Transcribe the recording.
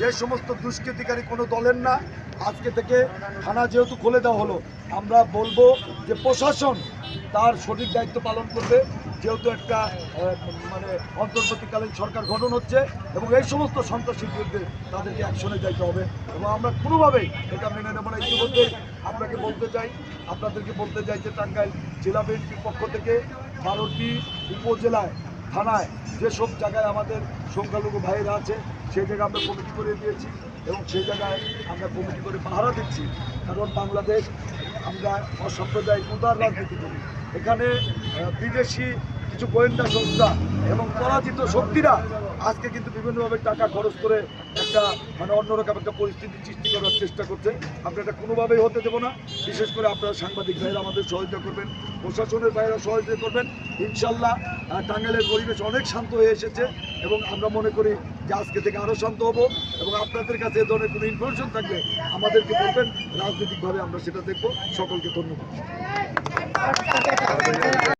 যে সমস্ত দুষ্কৃতিকারী কোনো দলের না, আজকে থেকে থানা যেহেতু খুলে দেওয়া হলো, আমরা বলব যে প্রশাসন তার সঠিক দায়িত্ব পালন করবে, যেহেতু একটা মানে অন্তর্বর্তীকালীন সরকার গঠন হচ্ছে এবং এই সমস্ত সন্ত্রাসীর বিরুদ্ধে তাদেরকে অ্যাকশনে যাইতে হবে এবং আমরা কোনোভাবেই এটা মেনে নেব না ইতিমধ্যে। আপনাকে বলতে চাই, আপনাদেরকে বলতে চাই যে টাঙ্গাইল জেলা বিএনপির পক্ষ থেকে বারোটি উপজেলায়, থানায় যেসব জায়গায় আমাদের সংখ্যালঘু ভাইয়েরা আছে, সেই জায়গায় আমরা কমিটি করে দিয়েছি এবং সেই জায়গায় আমরা কমিটি করে পাহারা দিচ্ছি। কারণ বাংলাদেশ আমরা অসাম্প্রদায়িক উদার রাজনীতি করি। এখানে বিদেশি কিছু গোয়েন্দা সংস্থা এবং পরাজিত শক্তিরা আজকে কিন্তু বিভিন্নভাবে টাকা খরচ করে একটা মানে অন্যরকম একটা পরিস্থিতি সৃষ্টি করার চেষ্টা করছে। আমরা এটা কোনোভাবেই হতে দেবো না। বিশেষ করে আপনারা সাংবাদিক ভাইরা আমাদের সহযোগিতা করবেন, প্রশাসনের ভাইরা সহযোগিতা করবেন। ইনশাল্লাহ টাঙ্গাইলের পরিবেশ অনেক শান্ত হয়ে এসেছে এবং আমরা মনে করি যে আজকে থেকে আরও শান্ত হব এবং আপনাদের কাছে এ ধরনের কোনো ইনফরমেশন থাকলে আমাদেরকে বলবেন। রাজনৈতিকভাবে আমরা সেটা দেখব। সকলকে ধন্যবাদ।